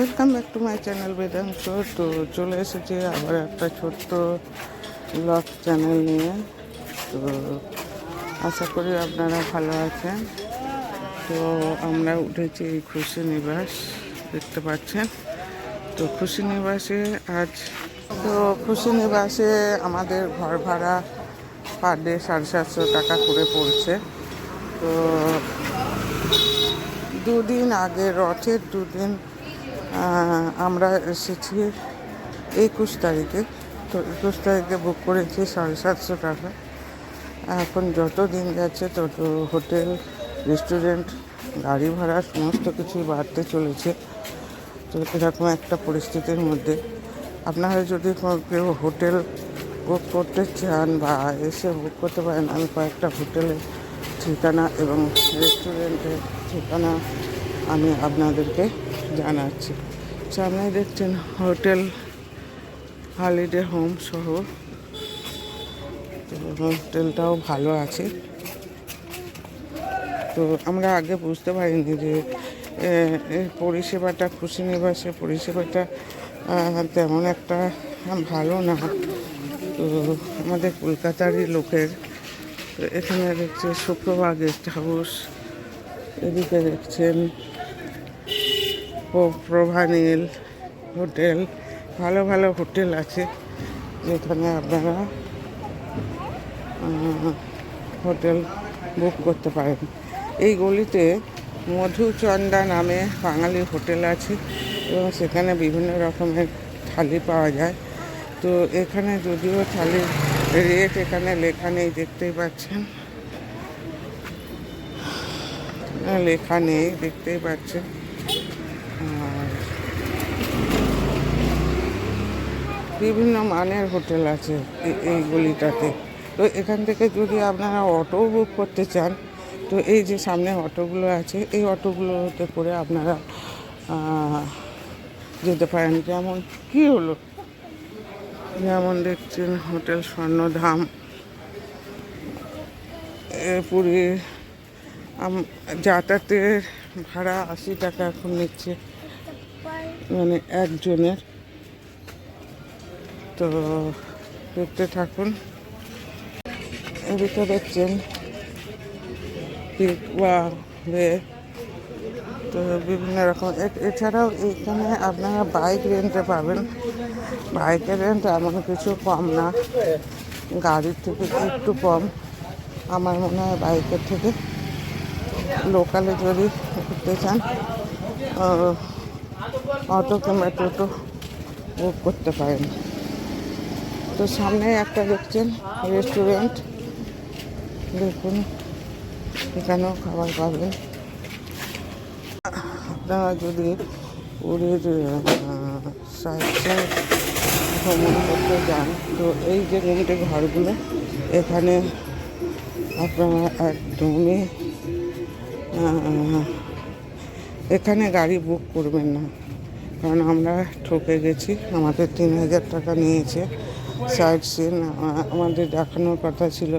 Welcome back to my channel Vedansh. তো চলে এসেছে আবার একটা ছোট্ট ব্লগ চ্যানেল নিয়ে। তো আশা করি আপনারা ভালো আছেন। তো আমরা উঠেছি খুশি নিবাস, দেখতে পাচ্ছেন। তো খুশি নিবাসে আজ তো খুশি নিবাসে আমাদের ঘর ভাড়া পার ডে সাড়ে সাতশো টাকা করে পড়ছে। তো দুদিন আগে রথের দুদিন আমরা এসেছি একুশ তারিখে। তো একুশ তারিখে বুক করেছি সাড়ে সাতশো টাকা। এখন যত দিন যাচ্ছে তত হোটেল রেস্টুরেন্ট গাড়ি ভাড়া সমস্ত কিছুই বাড়তে চলেছে। তো এরকম একটা পরিস্থিতির মধ্যে। আপনারা যদি কেউ হোটেল বুক করতে চান বা এসে বুক করতে পারেন, আমি কয়েকটা হোটেলের ঠিকানা এবং রেস্টুরেন্টের ঠিকানা আমি আপনাদেরকে জানাচ্ছি। সামনে দেখছেন হোটেল হলিডে হোম সহ। তো হোটেলটাও ভালো আছে। তো আমরা আগে বুঝতে পারিনি যে পরিষেবাটা, খুশি নিবাসের পরিষেবাটা তেমন একটা ভালো না। তো আমাদের কলকাতারই লোকের, এখানে দেখছে শুক্রবার গেস্ট হাউস এদিকে দেখছেন প্রভানীল হোটেল, ভালো ভালো হোটেল আছে। যেখানে আপনারা হোটেল বুক করতে পারেন। এই গলিতে মধুচন্দা নামে বাঙালি হোটেল আছে এবং সেখানে বিভিন্ন রকমের থালি পাওয়া যায়। তো এখানে যদিও থালির রেট এখানে লেখা নেই, দেখতেই পাচ্ছেন। লেখা নেই, দেখতেই পাচ্ছেন। বিভিন্ন মানের হোটেল আছে এই গলিটাতে তো এখান থেকে যদি আপনারা অটো বুক করতে চান, তো এই যে সামনে অটোগুলো আছে, এই অটোগুলোতে করে আপনারা যেতে পারেন। যেমন কি হলো? যেমন দেখছেন হোটেল স্বর্ণধাম পুরীর যাতায়াতের ভাড়া আশি টাকা এখন নিচ্ছে মানে একজনের। তো দেখতে থাকুন। এদিকে দেখছেন তো বিভিন্ন রকম। এছাড়াও এইখানে আপনারা বাইক রেন্টে পাবেন। বাইকের রেন্ট এমন কিছু কম না। গাড়ির থেকে একটু কম। আমার মনে হয় বাইকের থেকে লোকালে যদি ঘুরতে চান অটো কিংবা টোটো বুক করতে পারেন। তো সামনে একটা দেখছেন রেস্টুরেন্ট। দেখুন, এখানেও খাবার পাবেন। আপনারা যদি পুরীর ভ্রমণ করতে যান, তো এই যে তিনটে ঘরগুলো, এখানে আপনারা একদমই এখানে গাড়ি বুক করবেন না। কারণ আমরা ঠকে গেছি, আমাদের তিন হাজার টাকা নিয়েছে। সাইড সিন আমাদের দেখানোর কথা ছিল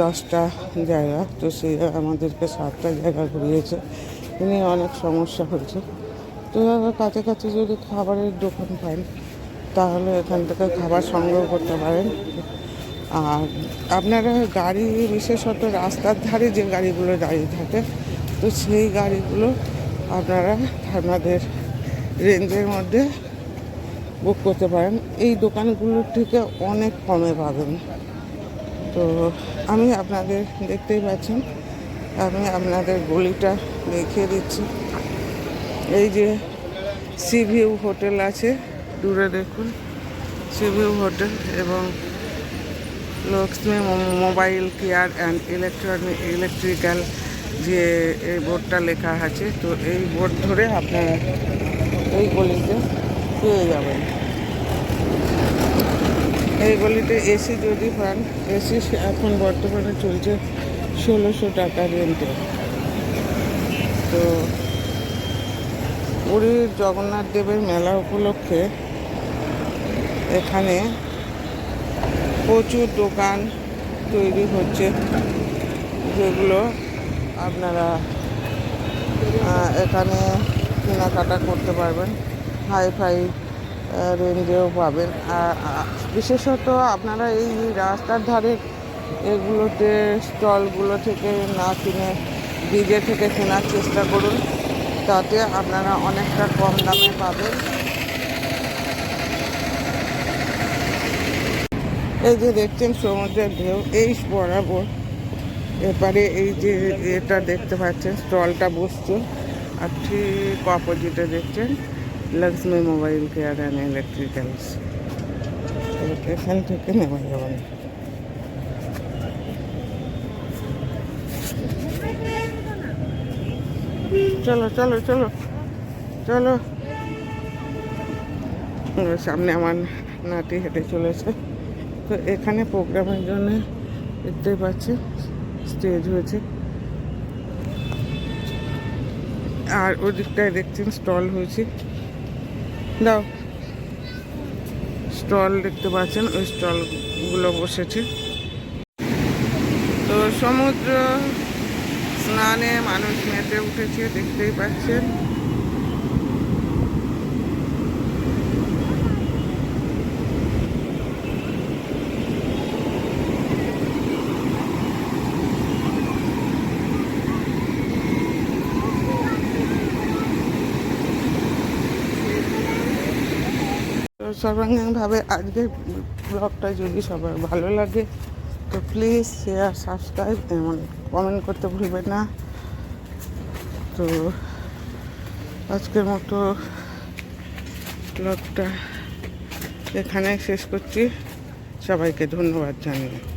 দশটা জায়গা, তো সে আমাদেরকে সাতটা জায়গা ঘুরিয়েছে। তিনি অনেক সমস্যা হয়েছে তো কাছাকাছি যদি খাবারের দোকান পান তাহলে এখান থেকে খাবার সংগ্রহ করতে পারেন। আর আপনারা গাড়ি বিশেষত রাস্তার ধারে যে গাড়িগুলো দাঁড়িয়ে থাকে, তো সেই গাড়িগুলো আপনারা আপনাদের রেঞ্জের মধ্যে বুক করতে পারেন। এই দোকানগুলোর থেকে অনেক কমে পাবেন। তো আমি আপনাদের দেখতেই পাচ্ছেন, আমি আপনাদের গলিটা দেখিয়ে দিচ্ছি। এই যে সি ভিউ হোটেল আছে, দূরে দেখুন। সি ভিউ হোটেল এবং Lakshmi mobile care and electronic electrical যে এই বোর্ডটা লেখা আছে, তো এই বোর্ড ধরে আপনারা এই গলিতে পেয়ে যাবেন এই গলিতে এসি যদি পান এসি এখন বর্তমানে চলছে ষোলোশো টাকা রেন্টে। তো পুরীর জগন্নাথ দেবের মেলা উপলক্ষে এখানে প্রচুর দোকান তৈরি হচ্ছে, যেগুলো আপনারা এখানে কেনাকাটা করতে পারবেন। হাই ফাই রেঞ্জেও পাবেন। আর বিশেষত আপনারা এই রাস্তার ধারে এগুলোতে স্টলগুলো থেকে না কিনে ডিজে থেকে কেনার চেষ্টা করুন, তাতে আপনারা অনেকটা কম দামে পাবেন। এই যে দেখছেন সমুদ্রের ঢেউ, এই বরাবর এপারে এই যে এটা দেখতে পাচ্ছেন, স্টলটা বসছে। আর ঠিক অপোজিটে দেখছেন Lakshmi mobile care and electricals এখান থেকে নেওয়া যাবে চলো চলো চলো চলো সামনে আমার নাতি হেঁটে চলেছে তো এখানে প্রোগ্রামের জন্য দেখতেই পাচ্ছি স্টেজ হয়েছে আর ওদিকটায় দেখছেন স্টল হয়েছে দাও। স্টল দেখতে পাচ্ছেন, ওই স্টলগুলো বসেছে। তো সমুদ্র স্নানে মানুষ মেতে উঠেছে, দেখতেই পাচ্ছেন। সর্বাঙ্গীনভাবে আজকের ব্লগটা যদি সবার ভালো লাগে, তো প্লিজ শেয়ার সাবস্ক্রাইব এমন কমেন্ট করতে ভুলবেন না। তো আজকের মতো ব্লগটা এখানে শেষ করছি। সবাইকে ধন্যবাদ জানিয়ে।